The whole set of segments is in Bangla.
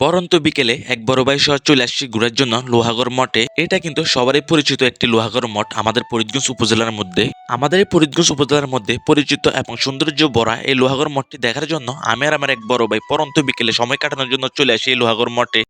পরন্ত বিকেলে এক বড় ভাই সহ চলে আসছি ঘুরার জন্য লোহাগড় মঠে। এটা কিন্তু সবারই পরিচিত একটি লোহাগড় মঠ আমাদের ফরিদগঞ্জ উপজেলার মধ্যে। আমাদের এই ফরিদগঞ্জ উপজেলার মধ্যে পরিচিত এবং সৌন্দর্য ভরা এই লোহাগড় মঠটি দেখার জন্য আমি আর আমার এক বড় ভাই পরন্ত বিকেলে সময় কাটানোর জন্য চলে আসি এই লোহাগড় মঠে।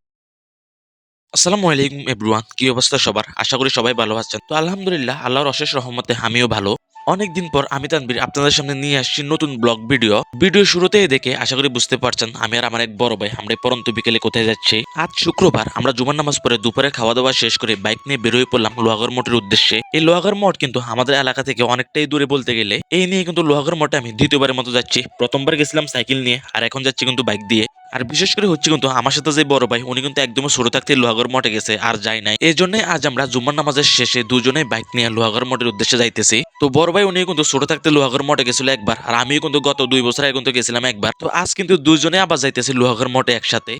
আসসালামু আলাইকুম এভরিওয়ান কি অবস্থা সবার? আশা করি সবাই ভালো আছেন। তো আলহামদুলিল্লাহ, আল্লাহর অশেষ রহমতে আমিও ভালো। অনেকদিন পর আমি তানবীর আপনাদের সামনে নিয়ে আসছি নতুন ব্লগ ভিডিও। ভিডিও শুরুতেই দেখে আশা করি বুঝতে পারছেন, আমি আর আমার এক বড় ভাই, আমরা পরন্ত বিকেলে কোথায় যাচ্ছি। আজ শুক্রবার, আমরা জুমার নামাজ পরে দুপুরে খাওয়া দাওয়া শেষ করে বাইক নিয়ে বেরোয় পড়লাম লোহাগড় মঠের উদ্দেশ্যে। এই লোহাগড় মঠ কিন্তু আমাদের এলাকা থেকে অনেকটাই দূরে বলতে গেলে। এই নিয়ে কিন্তু লোহাগড় মঠে আমি দ্বিতীয়বারের মতো যাচ্ছি। প্রথমবার গেছিলাম সাইকেল নিয়ে, আর এখন যাচ্ছি কিন্তু বাইক দিয়ে। আর বিশেষ করে হচ্ছে কিন্তু আমার সাথে যে বড় ভাই, উনি কিন্তু একদমই ছোট থাকতে লোহাগড় মঠে গেছে আর যায় নাই। এই জন্যই আজ আমরা জুম্মার নামাজের শেষে দুজনে বাইক নিয়ে লোহাগড় মঠের উদ্দেশ্যে যাইতেছি। তো বড় ভাই উনি কিন্তু ছোট থাকতে লোহাগড় মঠে গেছিল একবার, আর আমিও কিন্তু গত দুই বছর আগে কিন্তু গেছিলাম একবার। তো আজ কিন্তু দুজনে আবার যাইতেছি লোহাগড় মঠে একসাথে।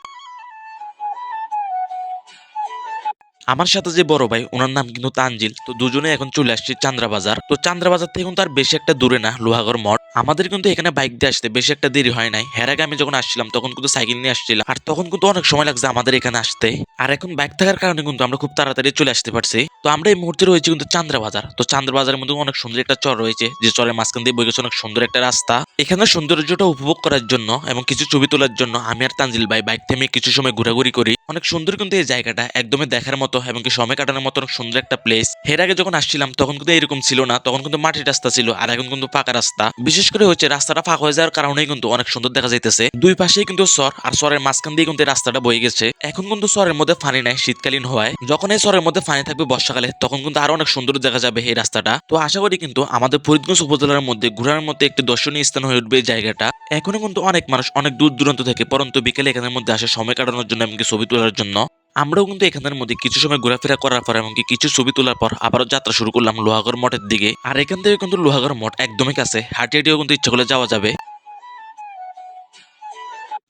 আমার সাথে যে বড় ভাই, ওনার নাম কিন্তু তানজিল। তো দুজনে এখন চলে আসছি চান্দ্রাবাজার। তো চান্দ্রাবাজার থেকে কিন্তু আর বেশি একটা দূরে না লোহাগড় মঠ। আমাদের কিন্তু এখানে বাইক দিয়ে আসতে বেশি একটা দেরি হয় নাই। হের আগে আমি যখন আসছিলাম, তখন কিন্তু সাইকেল নিয়ে আসছিলাম। আর তখন কিন্তু অনেক সময় লাগছে আমাদের এখানে আসতে। আর এখন বাইক থাকার কারণে কিন্তু আমরা খুব তাড়াতাড়ি চলে আসতে পারছি। তো আমরা এই মুহূর্তে রয়েছে কিন্তু চান্দ্রাবাজার তো চান্দ্রাবাজারের মধ্যে অনেক সুন্দর একটা চর রয়েছে, যে চরের মাঝখান দিয়ে বই গেছে অনেক সুন্দর একটা রাস্তা। এখানে সৌন্দর্যটা উপভোগ করার জন্য এবং কিছু ছবি তোলার জন্য আমি আর তানজিল ভাই বাইক থেমে কিছু সময় ঘোরাঘুরি করি। অনেক সুন্দর কিন্তু এই জায়গাটা, একদমই দেখার মতো এবং কি সময় কাটানোর মতো অনেক সুন্দর একটা প্লেস এর আগে যখন আসছিলাম তখন কিন্তু এরকম ছিল না, তখন কিন্তু মাটির রাস্তা ছিল আর এখন কিন্তু ফাঁকা রাস্তা। বিশেষ করে হচ্ছে রাস্তাটা ফাঁকা হয়ে যাওয়ার কারণেই কিন্তু অনেক সুন্দর দেখা যাইতেছে। দুই পাশেই কিন্তু সর আর সরের মাঝখান দিয়ে কিন্তু রাস্তাটা বয়ে গেছে। এখন কিন্তু সরের মধ্যে পানি নাই, শীতকালীন হওয়ায়। যখন এই সরের মধ্যে পানি থাকবে বর্ষাকালে, তখন কিন্তু আরও অনেক সুন্দর দেখা যাবে এই রাস্তাটা। তো আশা করি কিন্তু আমাদের ফরিদগঞ্জ উপজেলার মধ্যে ঘোরার মধ্যে একটি দর্শনীয় স্থান হয়ে উঠবে এই জায়গাটা। এখনও কিন্তু অনেক মানুষ অনেক দূর দূরান্ত থেকে, পরন্ত বিকেলে এখানের মধ্যে আসে সময় কাটানোর জন্য এমনকি ছবি তোলার জন্য। আমরাও কিন্তু এখানের মধ্যে কিছু সময় ঘোরাফেরা করার পর এমনকি কিছু ছবি তোলার পর আবারও যাত্রা শুরু করলাম লোহাগড় মঠের দিকে। আর এখান থেকে কিন্তু লোহাগড় মঠ একদমই কাছে। হাঁটি কিন্তু ইচ্ছা করলে যাওয়া যাবে।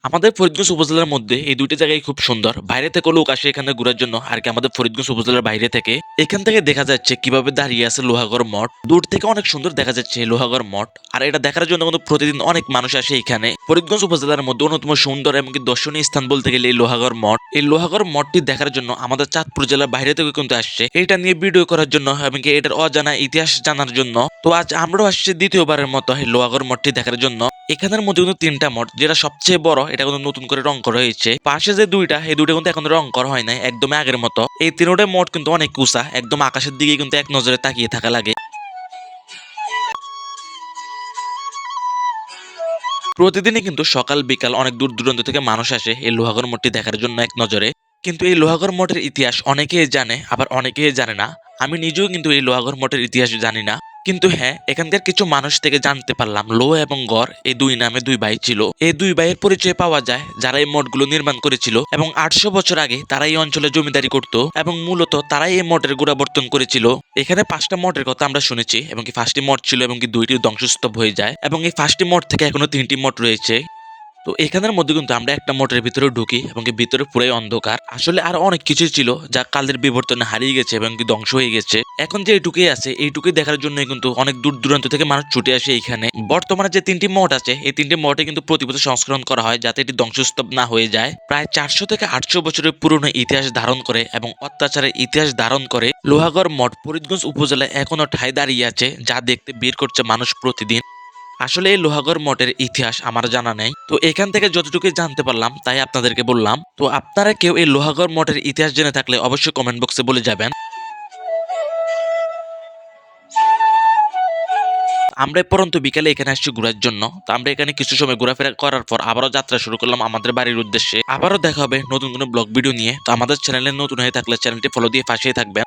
আমাদের ফরিদগঞ্জ উপজেলার মধ্যে এই দুটি জায়গায় খুব সুন্দর। বাইরে থেকে লোক আসে এখানে ঘোরার জন্য, আর কি আমাদের ফরিদগঞ্জ উপজেলার বাইরে থেকে। এখান থেকে দেখা যাচ্ছে কীভাবে দাঁড়িয়ে আছে লোহাগড় মঠ। দূর থেকে অনেক সুন্দর দেখা যাচ্ছে লোহাগড় মঠ। আর এটা দেখার জন্য কিন্তু প্রতিদিন অনেক মানুষ আসে এখানে। ফরিদগঞ্জ উপজেলার মধ্যে অন্যতম সুন্দর এবং কি দর্শনীয় স্থান বলতে গেলে এই লোহাগড় মঠ। এই লোহাগড় মঠটি দেখার জন্য আমাদের চাঁদপুর জেলার বাইরে থেকে কিন্তু আসছে। এটা নিয়ে ভিডিও করার জন্য এবং কি এটার অজানা ইতিহাস জানার জন্য। তো আজ আমরাও আসছি দ্বিতীয়বারের মতো এই লোহাগড় মঠটি দেখার জন্য। এখানের মধ্যে কিন্তু তিনটা মঠ, যেটা সবচেয়ে বড়, এটা কিন্তু নতুন করে রং করা হয়েছে। পাশে যে দুইটা, এই দুইটা কিন্তু এখন রং করা হয় নাই একদম আগের মতো। এই তিনটা মঠ কিন্তু অনেক উঁচা, একদম আকাশের দিকে কিন্তু এক নজরে তাকিয়ে থাকা লাগে। প্রতিদিনই কিন্তু সকাল, বিকাল অনেক দূর দূরান্ত থেকে মানুষ আসে এই লোহাগড় মঠটি দেখার জন্য এক নজরে। কিন্তু এই লোহাগড় মঠের ইতিহাস অনেকেই জানে, আবার অনেকেই জানে না। আমি নিজেও কিন্তু এই লোহাগড় মঠের ইতিহাস জানি না। কিন্তু হ্যাঁ এখানকার কিছু মানুষ থেকে জানতে পারলাম, লো এবং গড়, এই দুই নামে দুই ভাই ছিল। এই দুই ভাইয়ের পরিচয় পাওয়া যায় যারা এই মঠগুলো নির্মাণ করেছিল এবং আটশো বছর আগে তারা এই অঞ্চলে জমিদারি করত এবং মূলত তারাই এই মঠের গোড়াবর্তন করেছিল। এখানে পাঁচটা মঠের কথা আমরা শুনেছি, এবং কি পাঁচটি মঠ ছিল, এবং কি দুইটি ধ্বংসস্তূপ হয়ে যায়, এবং এই পাঁচটি মঠ থেকে এখনও তিনটি মঠ রয়েছে। তো এখানের মধ্যে কিন্তু আমরা একটা মঠের ভিতরে ঢুকি এবং ভিতরে পুরাই অন্ধকার। আসলে আর অনেক কিছু ছিল যা কালের বিবর্তনে হারিয়ে গেছে এবং কি ধ্বংস হয়ে গেছে। এখন যে এইটুকুই আছে এইটুকুই দেখার জন্য কিন্তু অনেক দূর দূরান্ত থেকে মানুষ ছুটে আসে এখানে। বর্তমানে যে তিনটি মঠ আছে, এই তিনটি মঠে কিন্তু প্রতি বছর সংস্করণ করা হয় যাতে এটি ধ্বংসস্তূপ না হয়ে যায়। প্রায় চারশো থেকে আটশো বছরের পুরনো ইতিহাস ধারণ করে এবং অত্যাচারের ইতিহাস ধারণ করে লোহাগড় মঠ ফরিদগঞ্জ উপজেলায় এখনও ঠাই দাঁড়িয়ে আছে, যা দেখতে বের করছে মানুষ প্রতিদিন। আসলে এই লোহাগড় মঠের ইতিহাস আমার জানা নেই। তো এখান থেকে যতটুকু জানতে পারলাম, তাই আপনাদেরকে বললাম। তো আপনারা কেউ এই লোহাগড় মঠের ইতিহাস জেনে থাকলে অবশ্যই কমেন্ট বক্সে বলে যাবেন। আমরা পরন্ত বিকালে এখানে আসছি ঘোরার জন্য। তো আমরা এখানে কিছু সময় ঘোরাফেরা করার পর আবারও যাত্রা শুরু করলাম আমাদের বাড়ির উদ্দেশ্যে। আবারও দেখা হবে নতুন কোনো ব্লগ, ভিডিও নিয়ে। তো আমাদের চ্যানেলে নতুন হয়ে থাকলে চ্যানেলটি ফলো দিয়ে পাশেই থাকবেন।